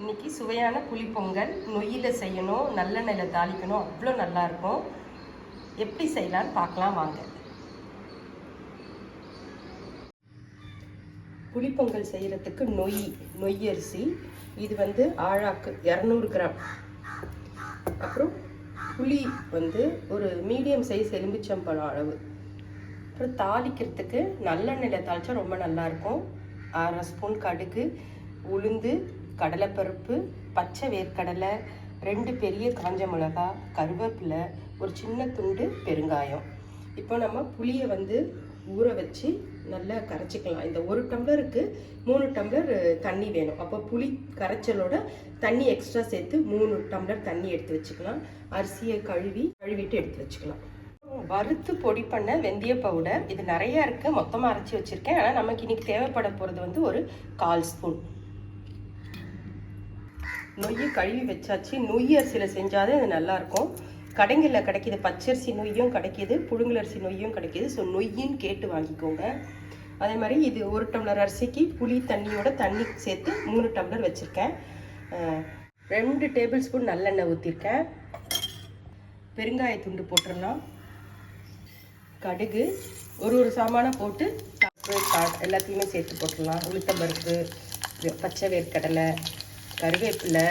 இன்றைக்கி சுவையான புளிப்பொங்கல் நொய்யில் செய்யணும் நல்லெண்ணெயில் தாளிக்கணும் அவ்வளோ நல்லாயிருக்கும் எப்படி செய்யலான்னு பார்க்கலாம் வாங்க. புளிப்பொங்கல் செய்கிறதுக்கு நொய் நொய் அரிசி இது வந்து ஆழாக்கு இரநூறு கிராம். அப்புறம் புளி வந்து ஒரு மீடியம் சைஸ் எலுமிச்சம்பழம் அளவு. அப்புறம் தாளிக்கிறதுக்கு நல்லெண்ணெயில் தாளித்தா ரொம்ப நல்லாயிருக்கும் அரை ஸ்பூன் கடுகு உளுந்து கடலைப்பருப்பு பச்சை வேர்க்கடலை ரெண்டு பெரிய காஞ்ச மிளகா கருவேப்பிலை ஒரு சின்ன துண்டு பெருங்காயம். இப்போ நம்ம புளியை வந்து ஊற வச்சு நல்லா கரைச்சிக்கலாம். இந்த ஒரு டம்ளருக்கு மூணு டம்ளர் தண்ணி வேணும். அப்போ புளி கரைச்சலோட தண்ணி எக்ஸ்ட்ரா சேர்த்து மூணு டம்ளர் தண்ணி எடுத்து வச்சுக்கலாம். அரிசியை கழுவி கழுவிட்டு எடுத்து வச்சுக்கலாம். வறுத்து பொடி பண்ண வெந்தய பவுடர் இது நிறைய இருக்கு. மொத்தமாக அரைச்சி வச்சிருக்கேன். ஆனால் நமக்கு இன்னைக்கு தேவைப்பட போகிறது வந்து ஒரு கால் ஸ்பூன். நொய்யை கழுவி வச்சாச்சு. நொய் அரிசியில் செஞ்சாலே இது நல்லாயிருக்கும். கடைங்களில் கிடைக்கிது பச்சரிசி நொய்யும் கிடைக்கிது புழுங்கலரிசி நொய்யும் கிடைக்கிது. ஸோ நொய்யின்னு கேட்டு வாங்கிக்கோங்க. அதே மாதிரி இது ஒரு டம்ளர் அரிசிக்கு புளி தண்ணியோட தண்ணி சேர்த்து மூணு டம்ளர் வச்சுருக்கேன். ரெண்டு டேபிள் ஸ்பூன் நல்லெண்ணெய் ஊற்றிருக்கேன் பெருங்காய துண்டு போட்டுடலாம் கடுகு ஒரு ஒரு சாமானை போட்டு எல்லாத்தையுமே சேர்த்து போட்டுடலாம். உளுத்தம்பருப்பு பச்சை வேர்க்கடலை கருவேப்பிலை.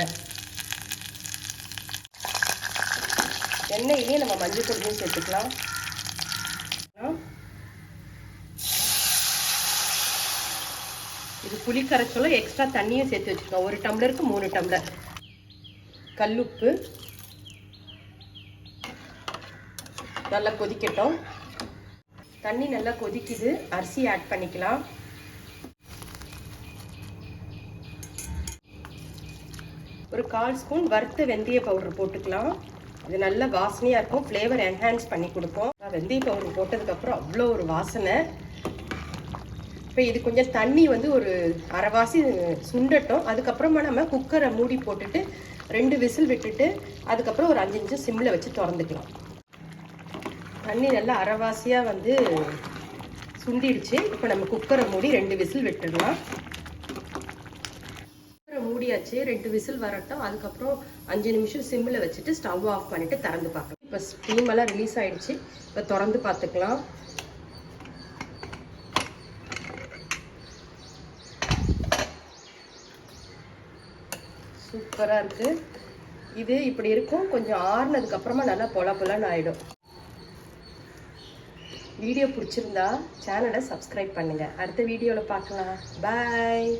எண்ணெயிலேயே நம்ம மஞ்சள் பொடியும் சேர்த்துக்கலாம். இது புளி கரைச்சோல எக்ஸ்ட்ரா தண்ணியும் சேர்த்து வச்சுருக்கோம் ஒரு டம்ளருக்கு மூணு டம்ளர். கல்லுப்பு. நல்லா கொதிக்கட்டும். தண்ணி நல்லா கொதிக்குது. அரிசி ஆட் பண்ணிக்கலாம். ஒரு கால் ஸ்பூன் வறுத்த வெந்தய பவுடர் போட்டுக்கலாம். இது நல்ல வாசனையாக இருக்கும். ஃப்ளேவர் என்ஹான்ஸ் பண்ணி கொடுப்போம் வெந்தய பவுடர் போட்டதுக்கப்புறம் அவ்வளோ ஒரு வாசனை. இப்போ இது கொஞ்சம் தண்ணி வந்து ஒரு அரைவாசி சுண்டட்டும். அதுக்கப்புறமா நம்ம குக்கரை மூடி போட்டுட்டு ரெண்டு விசில் விட்டுட்டு அதுக்கப்புறம் ஒரு அஞ்சு நிமிஷம் சிம்மில் வச்சு திறந்துக்கலாம். தண்ணி நல்லா அரைவாசியாக வந்து சுண்டிடுச்சு. இப்போ நம்ம குக்கரை மூடி ரெண்டு விசில் விட்டுடலாம். மூடியாச்சு ரெண்டு விசில் வரட்டும். அதுக்கப்புறம் அஞ்சு நிமிஷம் சிம்மில் வச்சுட்டு ஸ்டவ் ஆஃப் பண்ணிட்டு திறந்து பார்க்கலாம் இப்போ ஸ்டீம் எல்லாம் ரிலீஸ் ஆகிடுச்சு இப்போ திறந்து பார்த்துக்கலாம். சூப்பராக இருக்குது இது இப்படி இருக்கும். கொஞ்சம் ஆறுனதுக்கு அப்புறமா நல்லா பொல பொலன்னு ஆயிடும். வீடியோ பிடிச்சிருந்தா சேனலை சப்ஸ்கிரைப் பண்ணுங்கள் அடுத்த வீடியோவில் பார்க்கலாம். பாய்